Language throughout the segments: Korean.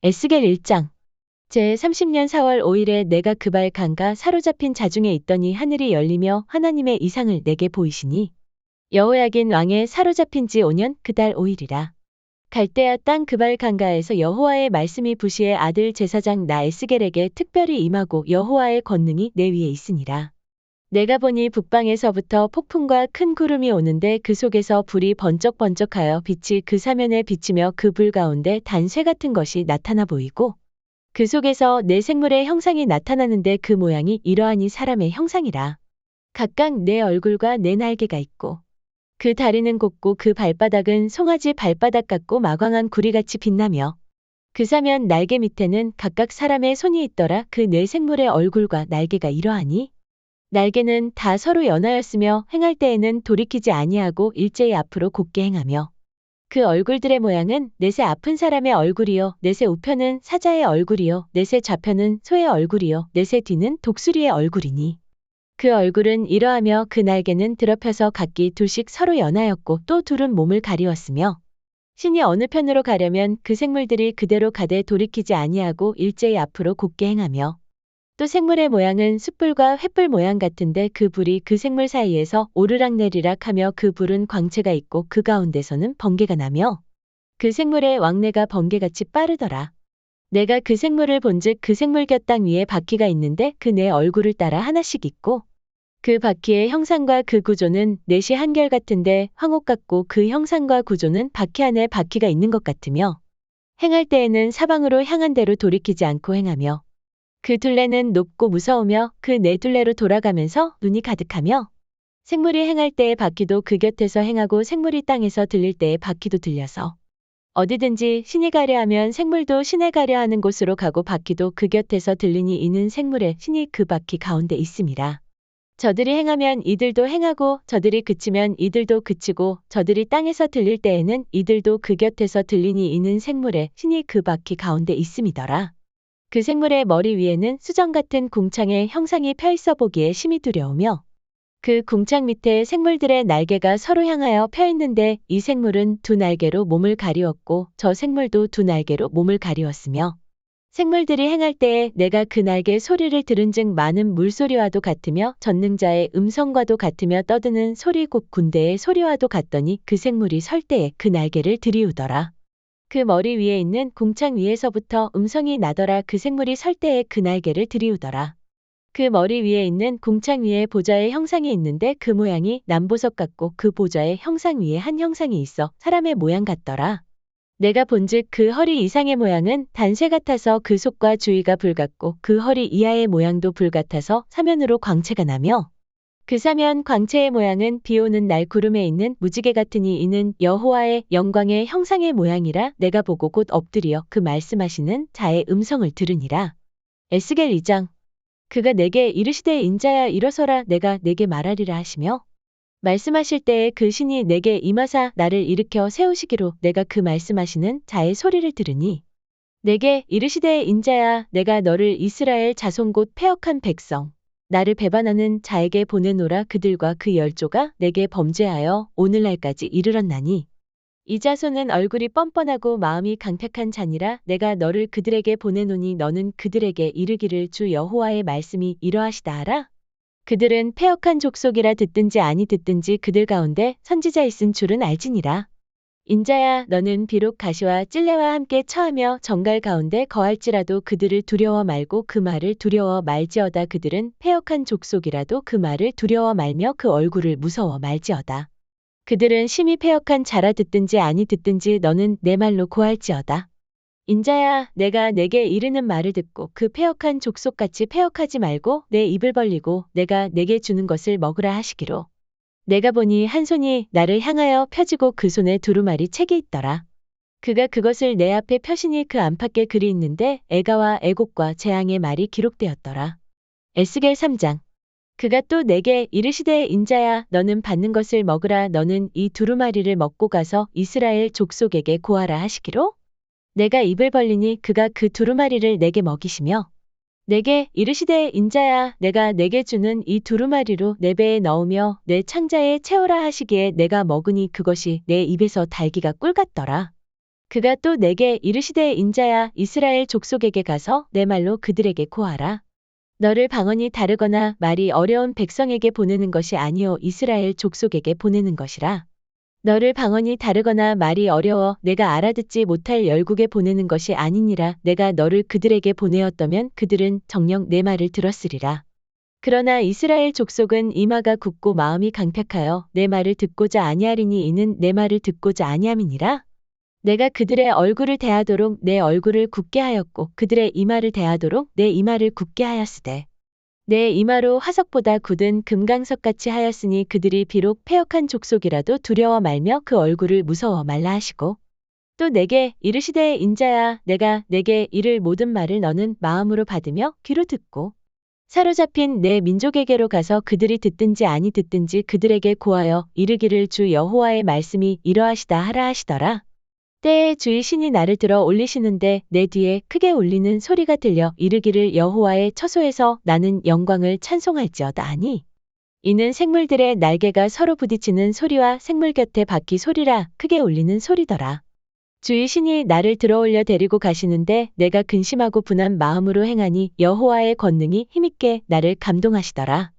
에스겔 1장 제 30년 4월 5일에 내가 그발 강가 사로잡힌 자중에 있더니 하늘이 열리며 하나님의 이상을 내게 보이시니 여호야긴 왕의 사로잡힌 지 5년 그달 5일이라. 갈대아 땅 그발 강가에서 여호와의 말씀이 부시의 아들 제사장 나 에스겔에게 특별히 임하고 여호와의 권능이 내 위에 있으니라. 내가 보니 북방에서부터 폭풍과 큰 구름이 오는데 그 속에서 불이 번쩍번쩍하여 빛이 그 사면에 비치며 그 불 가운데 단쇠 같은 것이 나타나 보이고 그 속에서 내 생물의 형상이 나타나는데 그 모양이 이러하니 사람의 형상이라. 각각 내 얼굴과 내 날개가 있고 그 다리는 곱고 그 발바닥은 송아지 발바닥 같고 마광한 구리같이 빛나며 그 사면 날개 밑에는 각각 사람의 손이 있더라 그네 생물의 얼굴과 날개가 이러하니 날개는 다 서로 연하였으며 행할 때에는 돌이키지 아니하고 일제히 앞으로 곧게 행하며 그 얼굴들의 모양은 넷의 아픈 사람의 얼굴이요 넷의 우편은 사자의 얼굴이요 넷의 좌편은 소의 얼굴이요 넷의 뒤는 독수리의 얼굴이니. 그 얼굴은 이러하며 그 날개는 드럽혀서 각기 둘씩 서로 연하였고 또 둘은 몸을 가리웠으며 신이 어느 편으로 가려면 그 생물들이 그대로 가되 돌이키지 아니하고 일제히 앞으로 곧게 행하며 또 생물의 모양은 숯불과 횃불 모양 같은데 그 불이 그 생물 사이에서 오르락내리락 하며 그 불은 광채가 있고 그 가운데서는 번개가 나며 그 생물의 왕래가 번개같이 빠르더라. 내가 그 생물을 본즉 그 생물 곁 땅 위에 바퀴가 있는데 그 내 얼굴을 따라 하나씩 있고 그 바퀴의 형상과 그 구조는 넷이 한결 같은데 황옥 같고 그 형상과 구조는 바퀴 안에 바퀴가 있는 것 같으며 행할 때에는 사방으로 향한 대로 돌이키지 않고 행하며 그 둘레는 높고 무서우며 그 네 둘레로 돌아가면서 눈이 가득하며 생물이 행할 때의 바퀴도 그 곁에서 행하고 생물이 땅에서 들릴 때의 바퀴도 들려서 어디든지 신이 가려 하면 생물도 신에 가려 하는 곳으로 가고 바퀴도 그 곁에서 들리니 이는 생물의 신이 그 바퀴 가운데 있음이라. 저들이 행하면 이들도 행하고 저들이 그치면 이들도 그치고 저들이 땅에서 들릴 때에는 이들도 그 곁에서 들리니 이는 생물의 신이 그 바퀴 가운데 있음이더라. 그 생물의 머리 위에는 수정 같은 궁창의 형상이 펴 있어 보기에 심히 두려우며 그 궁창 밑에 생물들의 날개가 서로 향하여 펴 있는데 이 생물은 두 날개로 몸을 가리웠고 저 생물도 두 날개로 몸을 가리웠으며 생물들이 행할 때에 내가 그 날개 소리를 들은 즉 많은 물소리와도 같으며 전능자의 음성과도 같으며 떠드는 소리 곧 군대의 소리와도 같더니 그 생물이 설 때에 그 날개를 들이우더라. 그 머리 위에 있는 궁창 위에서부터 음성이 나더라 그 생물이 설 때에 그 날개를 들이우더라. 그 머리 위에 있는 궁창 위에 보좌의 형상이 있는데 그 모양이 남보석 같고 그 보좌의 형상 위에 한 형상이 있어 사람의 모양 같더라. 내가 본즉 그 허리 이상의 모양은 단쇠 같아서 그 속과 주위가 불같고 그 허리 이하의 모양도 불같아서 사면으로 광채가 나며 그 사면 광채의 모양은 비 오는 날 구름에 있는 무지개 같으니 이는 여호와의 영광의 형상의 모양이라 내가 보고 곧 엎드려 그 말씀하시는 자의 음성을 들으니라. 에스겔 2장 그가 내게 이르시되 인자야 일어서라 내가 내게 말하리라 하시며 말씀하실 때에 그 신이 내게 임하사 나를 일으켜 세우시기로 내가 그 말씀하시는 자의 소리를 들으니 내게 이르시되 인자야 내가 너를 이스라엘 자손 곧 패역한 백성 나를 배반하는 자에게 보내노라 그들과 그 열조가 내게 범죄하여 오늘날까지 이르렀나니 이 자손은 얼굴이 뻔뻔하고 마음이 강택한 자니라 내가 너를 그들에게 보내노니 너는 그들에게 이르기를 주 여호와의 말씀이 이러하시다 하라 그들은 패역한 족속이라 듣든지 아니 듣든지 그들 가운데 선지자 있은 줄은 알지니라. 인자야 너는 비록 가시와 찔레와 함께 처하며 정갈 가운데 거할지라도 그들을 두려워 말고 그 말을 두려워 말지어다 그들은 패역한 족속이라도 그 말을 두려워 말며 그 얼굴을 무서워 말지어다. 그들은 심히 패역한 자라 듣든지 아니 듣든지 너는 내 말로 고할지어다. 인자야, 내가 내게 이르는 말을 듣고 그 패역한 족속같이 패역하지 말고 내 입을 벌리고 내가 내게 주는 것을 먹으라 하시기로. 내가 보니 한 손이 나를 향하여 펴지고 그 손에 두루마리 책이 있더라. 그가 그것을 내 앞에 펴시니 그 안팎에 글이 있는데 애가와 애곡과 재앙의 말이 기록되었더라. 에스겔 3장. 그가 또 내게 이르시되 인자야 너는 받는 것을 먹으라 너는 이 두루마리를 먹고 가서 이스라엘 족속에게 고하라 하시기로 내가 입을 벌리니 그가 그 두루마리를 내게 먹이시며 내게 이르시되 인자야 내가 내게 주는 이 두루마리로 내 배에 넣으며 내 창자에 채우라 하시기에 내가 먹으니 그것이 내 입에서 달기가 꿀 같더라. 그가 또 내게 이르시되 인자야 이스라엘 족속에게 가서 내 말로 그들에게 고하라. 너를 방언이 다르거나 말이 어려운 백성에게 보내는 것이 아니요 이스라엘 족속에게 보내는 것이라. 너를 방언이 다르거나 말이 어려워 내가 알아듣지 못할 열국에 보내는 것이 아니니라 내가 너를 그들에게 보내었다면 그들은 정녕 내 말을 들었으리라. 그러나 이스라엘 족속은 이마가 굳고 마음이 강팍하여 내 말을 듣고자 아니하리니 이는 내 말을 듣고자 아니함이니라. 내가 그들의 얼굴을 대하도록 내 얼굴을 굳게 하였고 그들의 이마를 대하도록 내 이마를 굳게 하였으되 내 이마로 화석보다 굳은 금강석 같이 하였으니 그들이 비록 패역한 족속이라도 두려워 말며 그 얼굴을 무서워 말라 하시고 또 내게 이르시되 인자야 내가 내게 이를 모든 말을 너는 마음으로 받으며 귀로 듣고 사로잡힌 내 민족에게로 가서 그들이 듣든지 아니 듣든지 그들에게 고하여 이르기를 주 여호와의 말씀이 이러하시다 하라 하시더라. 때에 주의 신이 나를 들어 올리시는데 내 뒤에 크게 울리는 소리가 들려 이르기를 여호와의 처소에서 나는 영광을 찬송할지어다 하니 이는 생물들의 날개가 서로 부딪히는 소리와 생물 곁에 바퀴 소리라 크게 울리는 소리더라. 주의 신이 나를 들어올려 데리고 가시는데 내가 근심하고 분한 마음으로 행하니 여호와의 권능이 힘있게 나를 감동하시더라.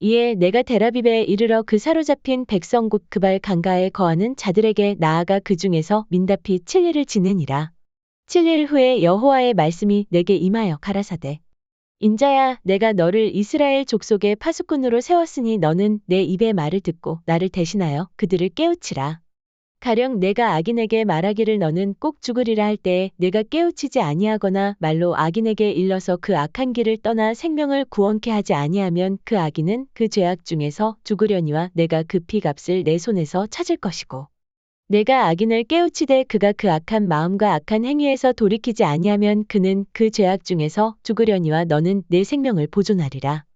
이에 내가 데라비베에 이르러 그 사로잡힌 백성 곧 그발 강가에 거하는 자들에게 나아가 그 중에서 민다피 7일을 지내니라. 7일 후에 여호와의 말씀이 내게 임하여 가라사대. 인자야 내가 너를 이스라엘 족속의 파수꾼으로 세웠으니 너는 내 입의 말을 듣고 나를 대신하여 그들을 깨우치라. 가령 내가 악인에게 말하기를 너는 꼭 죽으리라 할 때에 내가 깨우치지 아니하거나 말로 악인에게 일러서 그 악한 길을 떠나 생명을 구원케 하지 아니하면 그 악인은 그 죄악 중에서 죽으려니와 내가 그 피값을 내 손에서 찾을 것이고 내가 악인을 깨우치되 그가 그 악한 마음과 악한 행위에서 돌이키지 아니하면 그는 그 죄악 중에서 죽으려니와 너는 내 생명을 보존하리라.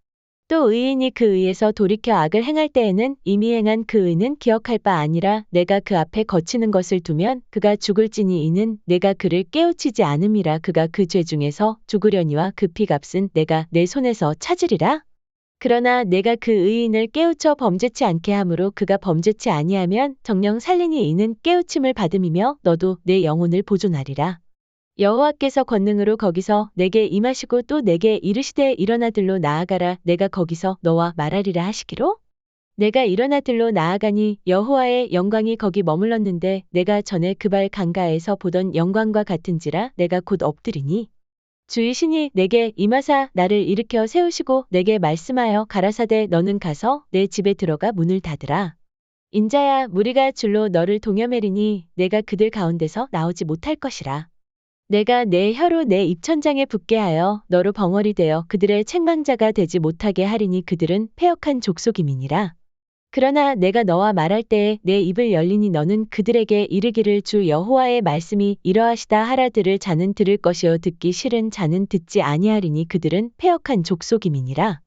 또 의인이 그 의에서 돌이켜 악을 행할 때에는 이미 행한 그 의는 기억할 바 아니라 내가 그 앞에 거치는 것을 두면 그가 죽을지니 이는 내가 그를 깨우치지 않음이라 그가 그 죄 중에서 죽으려니와 그 피값은 내가 내 손에서 찾으리라. 그러나 내가 그 의인을 깨우쳐 범죄치 않게 함으로 그가 범죄치 아니하면 정령 살리니 이는 깨우침을 받음이며 너도 내 영혼을 보존하리라. 여호와께서 권능으로 거기서 내게 임하시고 또 내게 이르시되 일어나들로 나아가라. 내가 거기서 너와 말하리라 하시기로? 내가 일어나들로 나아가니 여호와의 영광이 거기 머물렀는데 내가 전에 그발 강가에서 보던 영광과 같은지라 내가 곧 엎드리니? 주의 신이 내게 임하사 나를 일으켜 세우시고 내게 말씀하여 가라사대 너는 가서 내 집에 들어가 문을 닫으라. 인자야 무리가 줄로 너를 동여매리니 내가 그들 가운데서 나오지 못할 것이라 내가 내 혀로 내 입천장에 붙게 하여 너로 벙어리 되어 그들의 책망자가 되지 못하게 하리니 그들은 패역한 족속임이니라. 그러나 내가 너와 말할 때에 내 입을 열리니 너는 그들에게 이르기를 주 여호와의 말씀이 이러하시다 하라 들을 자는 들을 것이요 듣기 싫은 자는 듣지 아니하리니 그들은 패역한 족속임이니라.